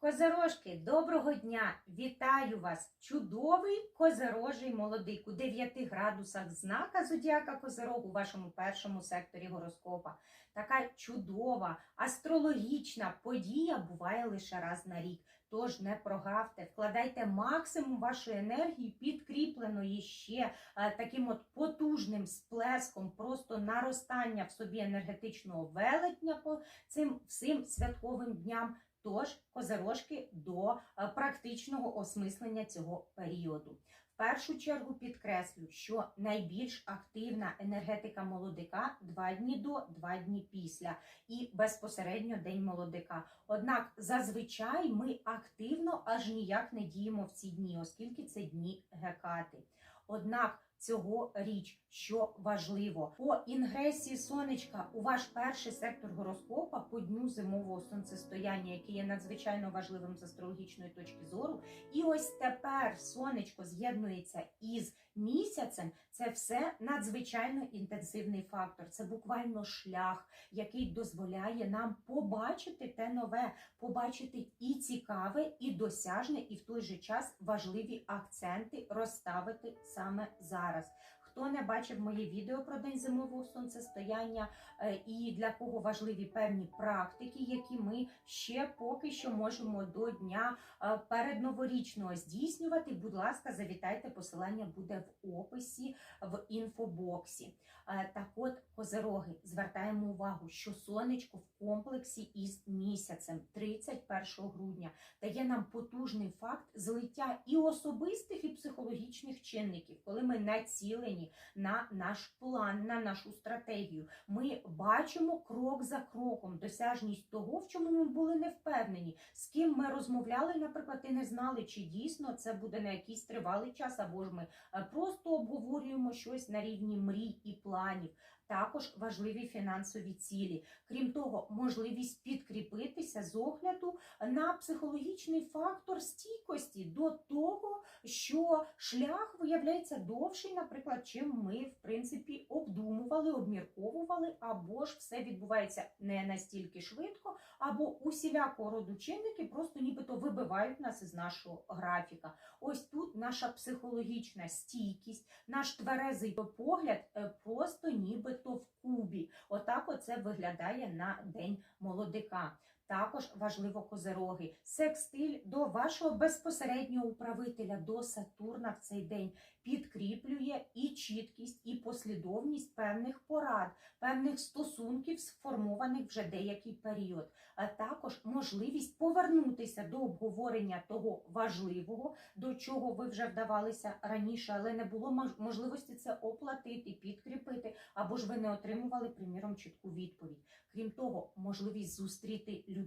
Козорожки, доброго дня! Вітаю вас! Чудовий козорожий молодик у 9 градусах знака зодіака Козорог у вашому першому секторі гороскопа. Така чудова астрологічна подія буває лише раз на рік. Тож не прогавте, вкладайте максимум вашої енергії, підкріпленої ще е, таким от потужним сплеском, просто наростання в собі енергетичного велетня по цим всім святковим дням. Тож козирожки до е, практичного осмислення цього періоду. В першу чергу підкреслю, що найбільш активна енергетика молодика два дні до, два дні після і безпосередньо день молодика. Однак зазвичай ми активно аж ніяк не діємо в ці дні, оскільки це дні гекати. Однак цього річ, що важливо, по інгресії сонечка у ваш перший сектор гороскопа по дню зимового сонцестояння, який є надзвичайно важливим з астрологічної точки зору. І ось тепер сонечко з'єднується із місяцем. Це все надзвичайно інтенсивний фактор. Це буквально шлях, який дозволяє нам побачити те нове, побачити і цікаве, і досяжне, і в той же час важливі акценти розставити саме зараз. us. Хто не бачив моє відео про день зимового сонцестояння е, і для кого важливі певні практики, які ми ще поки що можемо до дня е, передноворічного здійснювати, будь ласка, завітайте, посилання буде в описі в інфобоксі. Е, Так от, козероги, звертаємо увагу, що сонечко в комплексі із місяцем 31 грудня дає нам потужний факт злиття і особистих, і психологічних чинників, коли ми націлені на наш план, на нашу стратегію. Ми бачимо крок за кроком досяжність того, в чому ми були не впевнені, з ким ми розмовляли, наприклад, і не знали, чи дійсно це буде на якийсь тривалий час, або ж ми е, просто обговорюємо щось на рівні мрій і планів. Також важливі фінансові цілі. Крім того, можливість підкріпитися з огляду на психологічний фактор стійкості до того, що шлях виявляється довший, наприклад, чим ми в принципі обдумували, обмірковували, або ж все відбувається не настільки швидко, або усілякого роду чинники просто нібито вибивають нас із нашого графіка. Ось тут наша психологічна стійкість, наш тверезий погляд е, просто нібито в кубі. Отак оце виглядає на день молодика. Також важливо козероги. Секстиль до вашого безпосереднього управителя, до Сатурна в цей день підкріплює і чіткість, і послідовність певних порад, певних стосунків, сформованих вже деякий період, а також можливість повернутися до обговорення того важливого, до чого ви вже вдавалися раніше, але не було можливості це оплатити, підкріпити, або ж ви не отримували, приміром, чітку відповідь. Крім того, можливість зустріти людей,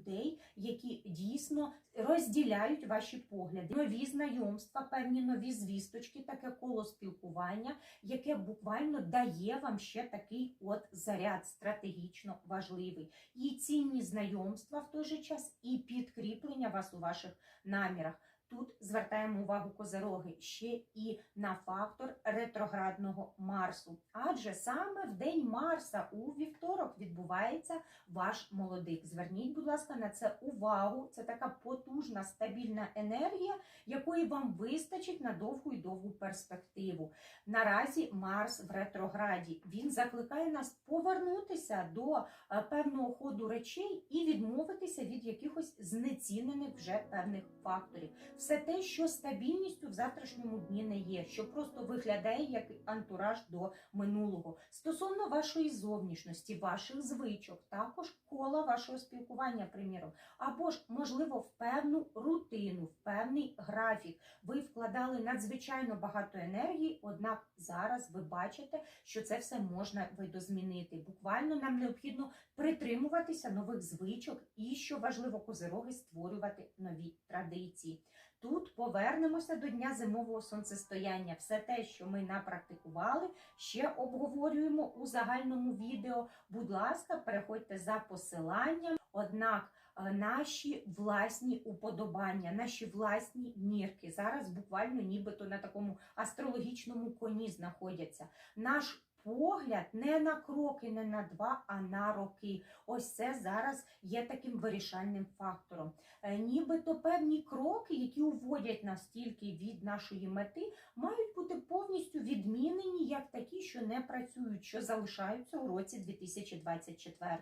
які дійсно розділяють ваші погляди, нові знайомства, певні нові звісточки, таке коло спілкування, яке буквально дає вам ще такий от заряд стратегічно важливий. І цінні знайомства в той же час, і підкріплення вас у ваших намірах. Тут звертаємо увагу козероги ще і на фактор ретроградного Марсу. Адже саме в день Марса у вівторок відбувається ваш молодик. Зверніть, будь ласка, на це увагу. Це така потужна стабільна енергія, якої вам вистачить на довгу і довгу перспективу. Наразі Марс в ретрограді він закликає нас повернутися до е, певного ходу речей і відмовитися від якихось знецінених вже певних факторів. Все те, що стабільністю в завтрашньому дні не є, що просто виглядає як антураж до минулого. Стосовно вашої зовнішності, ваших звичок, також кола вашого спілкування, приміром, або ж, можливо, в певну рутину, в певний графік. Ви вкладали надзвичайно багато енергії, однак зараз ви бачите, що це все можна видозмінити. Буквально нам необхідно притримуватися нових звичок і, що важливо, козироги створювати нові традиції. Тут повернемося до дня зимового сонцестояння. Все те, що ми напрактикували, ще обговорюємо у загальному відео. Будь ласка, переходьте за посиланням. Однак е, наші власні уподобання, наші власні мірки зараз буквально нібито на такому астрологічному коні знаходяться. Наш погляд не на кроки, не на два, а на роки. Ось це зараз є таким вирішальним фактором. Е, Нібито певні кроки, які уводять нас тільки від нашої мети, мають бути повністю відмінені як такі, що не працюють, що залишаються у році 2024.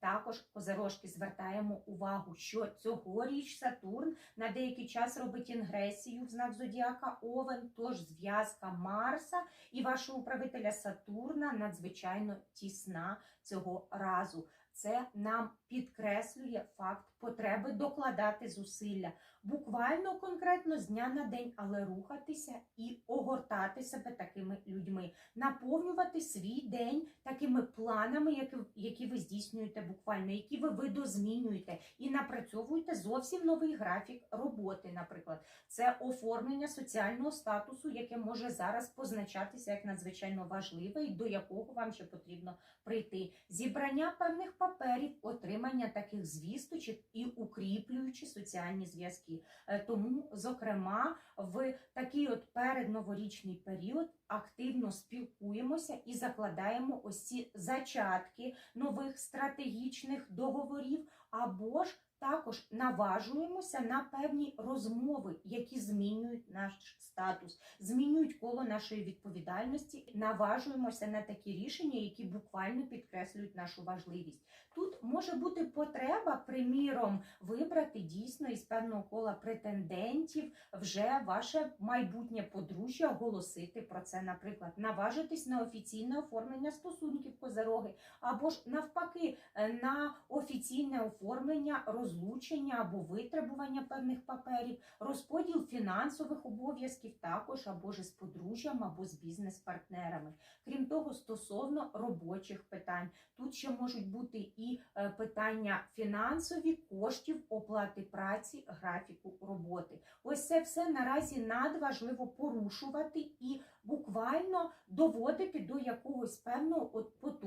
Також козирожки звертаємо увагу, що цьогоріч Сатурн на деякий час робить інгресію в знак зодіака Овен, тож зв'язка Марса і вашого управителя Сатурна надзвичайно тісна цього разу. Це нам підкреслює факт потреби докладати зусилля, буквально конкретно з дня на день, але рухатися і огортати себе такими людьми, наповнювати свій день такими планами, які, які ви здійснюєте буквально, які ви видозмінюєте, і напрацьовуєте зовсім новий графік роботи. Наприклад, це оформлення соціального статусу, яке може зараз позначатися як надзвичайно важливе, і до якого вам ще потрібно прийти. Зібрання певних паперів, отримання таких звісточок і укріплюючи соціальні зв'язки. Е, Тому, зокрема, в такий от передноворічний період активно спілкуємося і закладаємо ось ці зачатки нових стратегічних договорів, або ж також наважуємося на певні розмови, які змінюють наш статус, змінюють коло нашої відповідальності. Наважуємося на такі рішення, які буквально підкреслюють нашу важливість. Тут може бути потреба, приміром, вибрати дійсно із певного кола претендентів вже ваше майбутнє подружжя, оголосити про це, наприклад, наважитись на офіційне оформлення стосунків козероги, або ж навпаки е, на офіційне оформлення розлучення або витребування певних паперів, розподіл фінансових обов'язків також або ж з подружжям, або з бізнес-партнерами. Крім того, стосовно робочих питань, тут ще можуть бути і е, питання фінансові, коштів, оплати праці, графіку роботи. Ось це все наразі надважливо порушувати і буквально доводити до якогось певного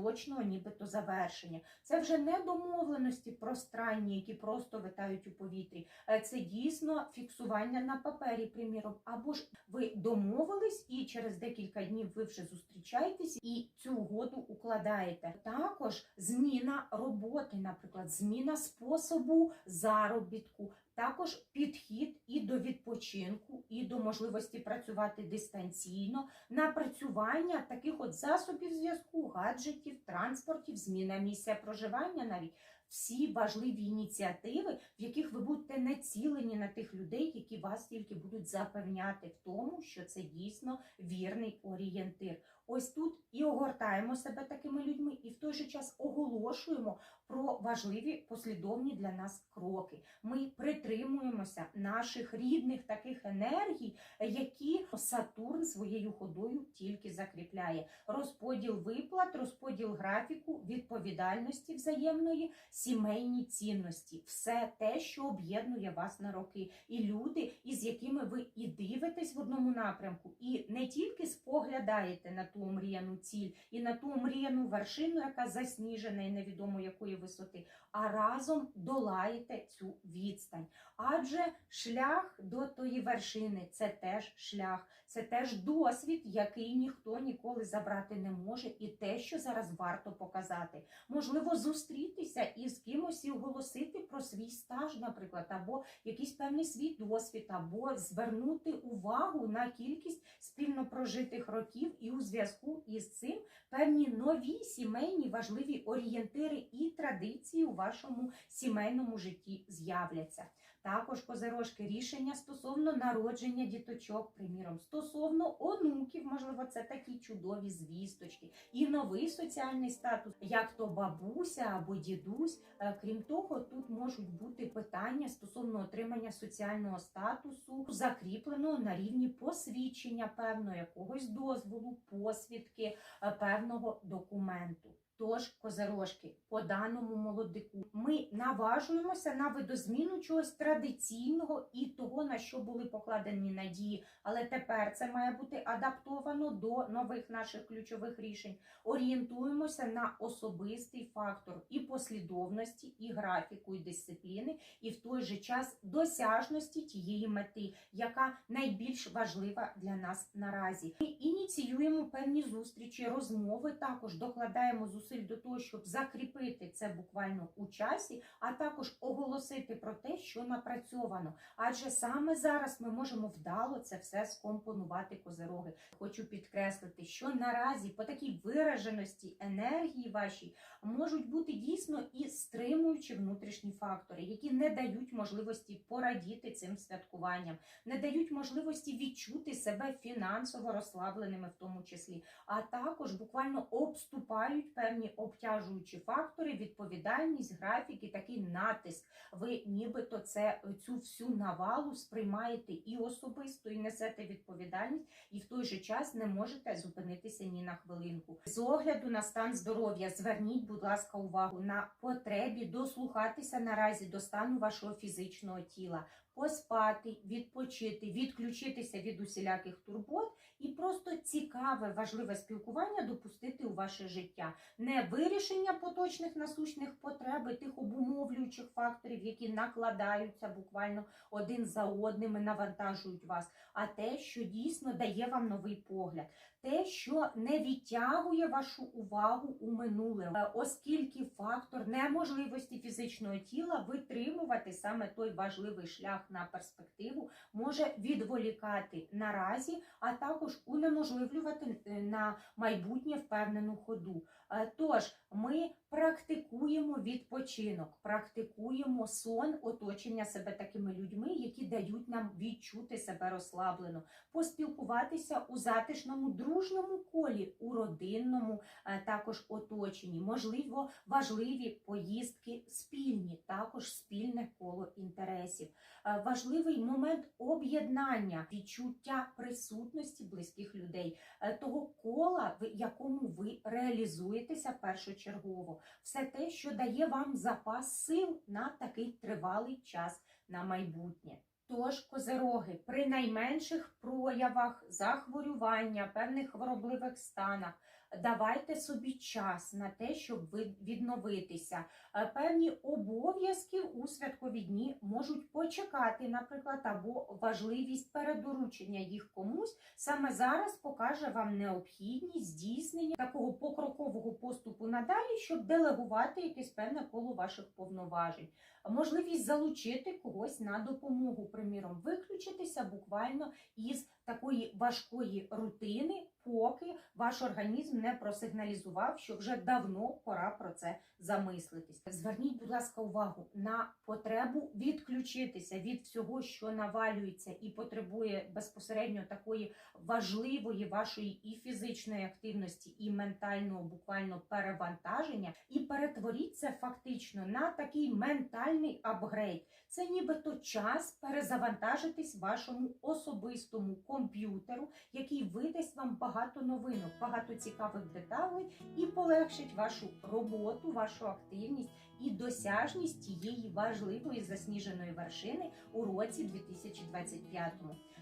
от поточного, нібито завершення. Це вже не домовленості пространні, які просто витають у повітрі. Е, Це дійсно фіксування на папері, приміром, або ж ви домовились, і через декілька днів ви вже зустрічаєтесь і цю угоду укладаєте. Також зміна роботи, наприклад, зміна способу заробітку. Також підхід і до відпочинку, і до можливості працювати дистанційно, напрацювання таких от засобів зв'язку, гаджетів, транспортів, зміна місця проживання навіть всі важливі ініціативи, в яких ви будете націлені на тих людей, які вас тільки будуть запевняти в тому, що це дійсно вірний орієнтир. Ось тут і огортаємо себе такими людьми, і в той же час оголошуємо про важливі послідовні для нас кроки. Ми притримуємося наших рідних таких енергій, які Сатурн своєю ходою тільки закріпляє. Розподіл виплат, розподіл графіку, відповідальності взаємної, сімейні цінності, все те, що об'єднує вас на роки, і люди, із якими ви і дивитесь в одному напрямку, і не тільки споглядаєте на ту омріяну ціль і на ту омріяну вершину, яка засніжена і невідомо якої висоти, а разом долаєте цю відстань. Адже шлях до тої вершини це теж шлях, це теж досвід, який ніхто ніколи забрати не може, і те, що зараз варто показати. Можливо, зустрітися із кимось і оголосити про свій стаж, наприклад, або якийсь певний свій досвід, або звернути увагу на кількість спільно прожитих років, і у зв'язку із цим певні нові сімейні важливі орієнтири і традиції у вашому сімейному житті з'являться. Також козирожки рішення стосовно народження діточок, приміром, стосовно онуків, можливо, це такі чудові звісточки, і новий соціальний статус, як то бабуся або дідусь. Е, Крім того, тут можуть бути питання стосовно отримання соціального статусу, закріпленого на рівні посвідчення певного якогось дозволу, посвідки е, певного документу. Тож, козирожки, по даному молодику, ми наважуємося на видозміну чогось традиційного і того, на що були покладені надії. Але тепер це має бути адаптовано до нових наших ключових рішень. Орієнтуємося на особистий фактор і послідовності, і графіку, і дисципліни, і в той же час досяжності тієї мети, яка найбільш важлива для нас наразі. Ми ініціюємо певні зустрічі, розмови. Також докладаємо зусиль до того, щоб закріпити це буквально у часі, а також оголосити про те, що напрацьовано. Адже саме зараз ми можемо вдало це все скомпонувати козироги. Хочу підкреслити, що наразі по такій вираженості енергії вашій можуть бути дійсно і стримуючі внутрішні фактори, які не дають можливості порадіти цим святкуванням, не дають можливості відчути себе фінансово розслабленими в тому числі, а також буквально обступають певні обтяжуючі фактори, відповідальність, графік і такий натиск. Ви нібито це цю всю навалу сприймаєте і особисто, і несете відповідальність, і в той же час не можете зупинитися ні на хвилинку. З огляду на стан здоров'я зверніть, будь ласка, увагу на потребі дослухатися наразі до стану вашого фізичного тіла, поспати, відпочити, відключитися від усіляких турбот і просто цікаве, важливе спілкування допустити у ваше життя. Не вирішення поточних насущних потреб, тих обумовлюючих факторів, які накладаються буквально один за одним і навантажують вас, а те, що дійсно дає вам новий погляд, те, що не відтягує вашу увагу у минуле, Е, оскільки фактор неможливості фізичного тіла витримувати саме той важливий шлях на перспективу може відволікати наразі, а також унеможливлювати е, на майбутнє впевнену ходу. Е, Тож ми практикуємо відпочинок, практикуємо сон, оточення себе такими людьми, які дають нам відчути себе розслаблено, поспілкуватися у затишному дружньому колі, у родинному е, також оточенні. Можливо, важливі поїздки спільні, також спільне коло інтересів. Е, Важливий момент об'єднання, відчуття присутності близьких людей, е, того кола, в якому ви реалізуєтеся першочергово, все те, що дає вам запас сил на такий тривалий час на майбутнє. Тож, козероги, при найменших проявах захворювання, певних хворобливих станах, давайте собі час на те, щоб ви відновитися. Е, Певні обов'язки у святкові дні можуть почекати, наприклад, або важливість передоручення їх комусь саме зараз покаже вам необхідність здійснення такого покрокового поступу надалі, щоб делегувати якесь певне коло ваших повноважень. Можливість залучити когось на допомогу, приміром, виключитися буквально із такої важкої рутини, поки ваш організм не просигналізував, що вже давно пора про це замислитись. Зверніть, будь ласка, увагу на потребу відключитися від всього, що навалюється і потребує безпосередньо такої важливої вашої і фізичної активності, і ментального буквально перевантаження, і перетворіть це фактично на такий ментальний апгрейд. Це нібито час перезавантажитись вашому особистому комп'ютеру, який видасть вам багато новинок, багато цікавих деталей і полегшить вашу роботу, вашу активність і досяжність тієї важливої засніженої вершини у році 2025.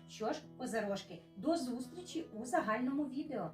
Що ж, козирожки, до зустрічі у загальному відео.